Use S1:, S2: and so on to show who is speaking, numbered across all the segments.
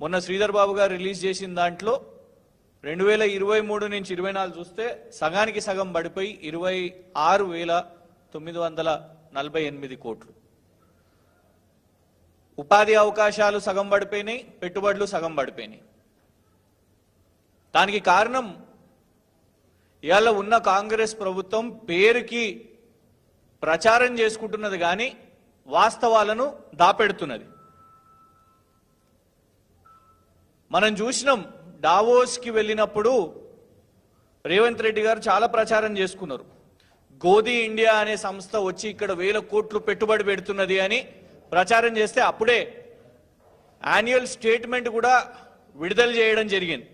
S1: మొన్న శ్రీధర్ బాబు గారు రిలీజ్ చేసిన దాంట్లో రెండు వేల ఇరవై మూడు నుంచి ఇరవై నాలుగు చూస్తే సగానికి సగం పడిపోయి ఇరవై ఆరు వేల తొమ్మిది వందల నలభై ఎనిమిది కోట్లు. ఉపాధి అవకాశాలు సగం పడిపోయినాయి పెట్టుబడులు సగం పడిపోయినాయి. దానికి కారణం ఇవాళ ఉన్న కాంగ్రెస్ ప్రభుత్వం పేరుకి ప్రచారం చేసుకుంటున్నది కానీ వాస్తవాలను దాపెడుతున్నది. మనం చూసినాం డావోస్కి వెళ్ళినప్పుడు రేవంత్ రెడ్డి గారు చాలా ప్రచారం చేసుకున్నారు. గోధి ఇండియా అనే సంస్థ వచ్చి ఇక్కడ వేల కోట్లు పెట్టుబడి పెడుతున్నది అని ప్రచారం చేస్తే అప్పుడే యాన్యువల్ స్టేట్మెంట్ కూడా విడుదల చేయడం జరిగింది.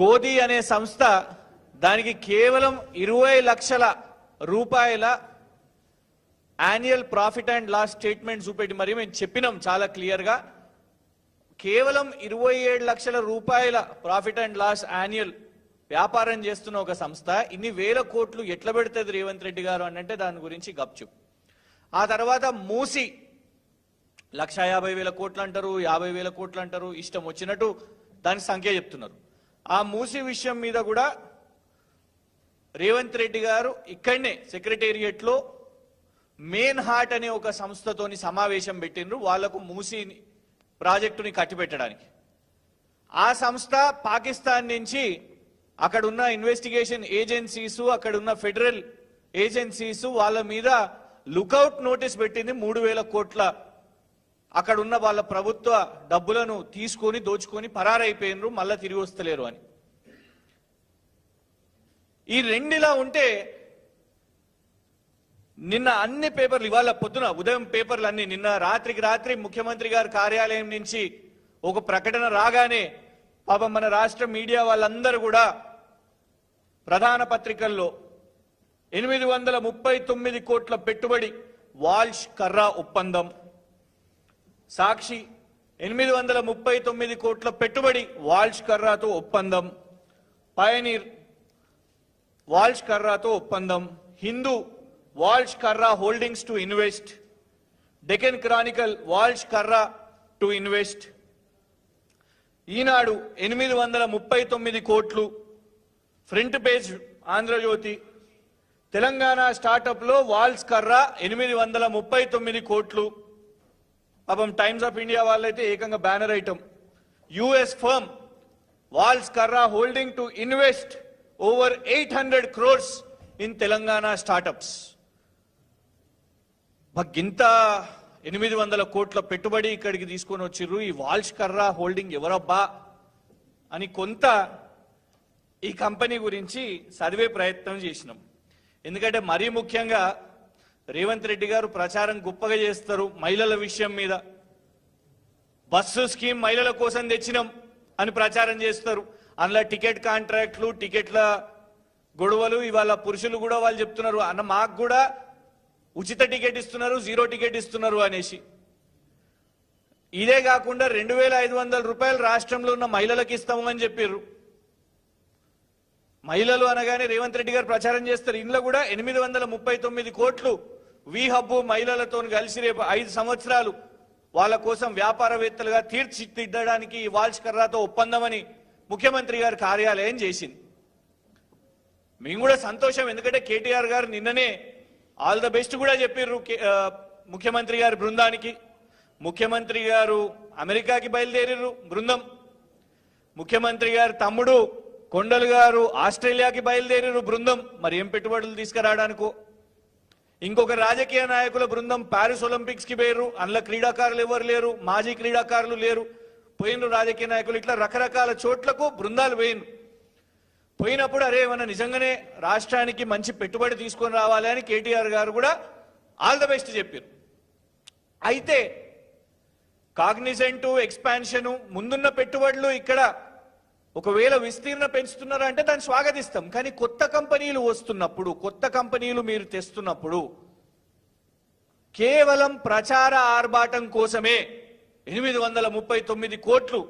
S1: గోధి అనే సంస్థ దానికి కేవలం ఇరవై లక్షల రూపాయల annual profit and loss statement చూపెట్టి మరి మేము చెప్పినాం చాలా క్లియర్గా. కేవలం ఇరవై ఏడు లక్షల రూపాయల ప్రాఫిట్ అండ్ లాస్ యాన్యువల్ వ్యాపారం చేస్తున్న ఒక సంస్థ ఇన్ని వేల కోట్లు ఎట్లా పెడుతుంది రేవంత్ రెడ్డి గారు అని అంటే దాని గురించి గప్చు ఆ తర్వాత మూసి లక్ష యాభై వేల కోట్లు అంటారు యాభై వేల కోట్లు అంటారు ఇష్టం వచ్చినట్టు దాని సంఖ్య చెప్తున్నారు. ఆ మూసి విషయం మీద కూడా రేవంత్ రెడ్డి గారు ఇక్కడనే సెక్రటేరియట్లో మెయిన్ హార్ట్ అనే ఒక సంస్థతోని సమావేశం పెట్టిండ్రు. వాళ్ళకు మూసి ప్రాజెక్టుని కట్టిపెట్టడానికి. ఆ సంస్థ పాకిస్తాన్ నుంచి అక్కడున్న ఇన్వెస్టిగేషన్ ఏజెన్సీస్ అక్కడున్న ఫెడరల్ ఏజెన్సీస్ వాళ్ళ మీద లుకౌట్ నోటీస్ పెట్టింది మూడు వేల కోట్ల. అక్కడున్న వాళ్ళ ప్రభుత్వ డబ్బులను తీసుకొని దోచుకొని పరారైపోయినరు మళ్ళా తిరిగి వస్తలేరు అని. ఈ రెండిలా ఉంటే నిన్న అన్ని పేపర్లు ఇవాళ పొద్దున ఉదయం పేపర్లు అన్ని నిన్న రాత్రికి రాత్రి ముఖ్యమంత్రి గారి కార్యాలయం నుంచి ఒక ప్రకటన రాగానే పాపం మన రాష్ట్ర మీడియా వాళ్ళందరూ కూడా ప్రధాన పత్రికల్లో ఎనిమిది వందల ముప్పై తొమ్మిది కోట్ల పెట్టుబడి వాల్ష్ కర్రా ఒప్పందం. సాక్షి ఎనిమిది వందల ముప్పై తొమ్మిది కోట్ల పెట్టుబడి వాల్ష్ కర్రాతో ఒప్పందం. పయనీర్ వాల్ష్ కర్రాతో ఒప్పందం. Hindu Walsh Karra holdings to invest Deccan Chronicle Walsh Karra to invest Eenadu ఎనిమిది వందల ముప్పై తొమ్మిది కోట్లు. Front page Andhra Jyothy. Telangana స్టార్టప్లో వాల్స్ కర్రా ఎనిమిది వందల ముప్పై తొమ్మిది కోట్లు. పాపం టైమ్స్ ఆఫ్ ఇండియా వాళ్ళైతే ఏకంగా banner item US firm Walsh Karra holding to invest over eight hundred crores in Telangana startups గింత ఎనిమిది వందల కోట్ల పెట్టుబడి ఇక్కడికి తీసుకొని వచ్చిర్రు. ఈ వాల్ష్ కర్రా హోల్డింగ్ ఎవరబ్బా అని కొంత ఈ కంపెనీ గురించి చదివే ప్రయత్నం చేసినాం. ఎందుకంటే మరీ ముఖ్యంగా రేవంత్ రెడ్డి గారు ప్రచారం గొప్పగా చేస్తారు మహిళల విషయం మీద. బస్సు స్కీమ్ మహిళల కోసం తెచ్చినాం అని ప్రచారం చేస్తారు. అందులో టికెట్ కాంట్రాక్ట్లు టికెట్ల గొడవలు ఇవాళ పురుషులు కూడా వాళ్ళు చెప్తున్నారు. అన్న మాకు కూడా ఉచిత టికెట్ ఇస్తున్నారు జీరో టికెట్ ఇస్తున్నారు అనేసి. ఇదే కాకుండా రెండు వేల ఐదు వందల రూపాయలు రాష్ట్రంలో ఉన్న మహిళలకు ఇస్తాము అని చెప్పారు మహిళలు అనగానే రేవంత్ రెడ్డి గారు ప్రచారం చేస్తారు. ఇంట్లో కూడా ఎనిమిది వందల ముప్పై తొమ్మిది కోట్లు వి హబ్బు మహిళలతో కలిసి రేపు ఐదు సంవత్సరాలు వాళ్ళ కోసం వ్యాపారవేత్తలుగా తీర్చిదిద్దడానికి ఈ వాల్ష్ కర్రాతో ఒప్పందమని ముఖ్యమంత్రి గారి కార్యాలయం చేసింది. మేము కూడా సంతోషం ఎందుకంటే కేటీఆర్ గారు నిన్ననే ఆల్ ద బెస్ట్ కూడా చెప్పారు ముఖ్యమంత్రి గారి బృందానికి. ముఖ్యమంత్రి గారు అమెరికాకి బయలుదేరారు బృందం. ముఖ్యమంత్రి గారి తమ్ముడు కొండలు గారు ఆస్ట్రేలియాకి బయలుదేరారు బృందం. మరి ఏం పెట్టుబడులు తీసుకురావడానికో? ఇంకొక రాజకీయ నాయకుల బృందం ప్యారిస్ ఒలింపిక్స్కి పోయారు అందులో క్రీడాకారులు ఎవరు లేరు? మాజీ క్రీడాకారులు లేరు. పోయినరు రాజకీయ నాయకులు. ఇట్లా రకరకాల చోట్లకు బృందాలు పోయినరు పోయినప్పుడు అరే మన నిజంగానే రాష్ట్రానికి మంచి పెట్టుబడి తీసుకొని రావాలి అని కేటీఆర్ గారు కూడా ఆల్ ద బెస్ట్ చెప్పారు. అయితే కాగ్నిజెంటు ఎక్స్పాన్షను ముందున్న పెట్టుబడులు ఇక్కడ ఒకవేళ విస్తీర్ణ పెంచుతున్నారంటే దాన్ని స్వాగతిస్తాం. కానీ కొత్త కంపెనీలు వస్తున్నప్పుడు కొత్త కంపెనీలు మీరు తెస్తున్నప్పుడు కేవలం ప్రచార ఆర్భాటం కోసమే ఎనిమిది వందల ముప్పై తొమ్మిది కోట్లు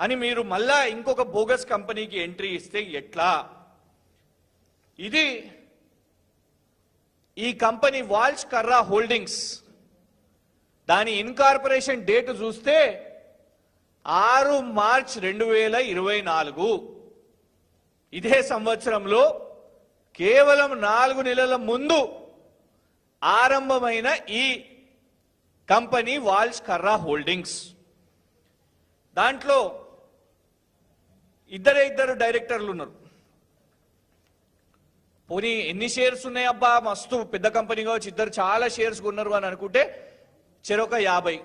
S1: అని మీరు మళ్ళా ఇంకొక బోగస్ కంపెనీకి ఎంట్రీ ఇస్తే ఎట్లా? ఇది ఈ కంపెనీ వాల్స్ కర్రా హోల్డింగ్స్. దాని ఇన్కార్పొరేషన్ డేట్ చూస్తే ఆరు మార్చ్ రెండు వేల ఇరవై నాలుగు. ఇదే సంవత్సరంలో కేవలం నాలుగు నెలల ముందు ఆరంభమైన ఈ కంపెనీ వాల్స్ కర్రా హోల్డింగ్స్. దాంట్లో ఇద్దరే ఇద్దరు డైరెక్టర్లు ఉన్నారు. పోనీ ఎన్ని షేర్స్ ఉన్నాయి అబ్బా? మస్తు పెద్ద కంపెనీ కావచ్చు ఇద్దరు చాలా షేర్స్ ఉన్నారు అని అనుకుంటే చెరొక యాభై.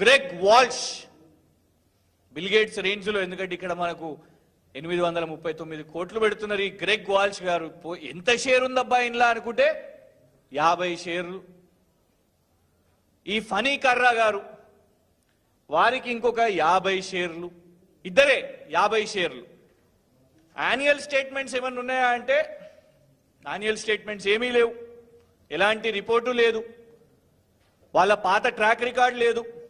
S1: గ్రెగ్ వాల్ష్ బిల్గేట్స్ రేంజ్లో ఎందుకంటే ఇక్కడ మనకు ఎనిమిది వందల ముప్పై తొమ్మిది కోట్లు పెడుతున్నారు ఈ గ్రెగ్ వాల్ష్ గారు. పో- ఎంత షేర్ ఉందబ్బా ఇంట్లో అనుకుంటే? యాభై షేర్లు. ఈ ఫనీ కర్రా గారు వారికి ఇంకొక యాభై షేర్లు. ఇద్దరే యాభై షేర్లు. యాన్యువల్ స్టేట్మెంట్స్ ఏమన్నా ఉన్నాయా అంటే యాన్యువల్ స్టేట్మెంట్స్ ఏమీ లేవు. ఎలాంటి రిపోర్టు లేదు. వాళ్ళ పాత ట్రాక్ రికార్డ్ లేదు.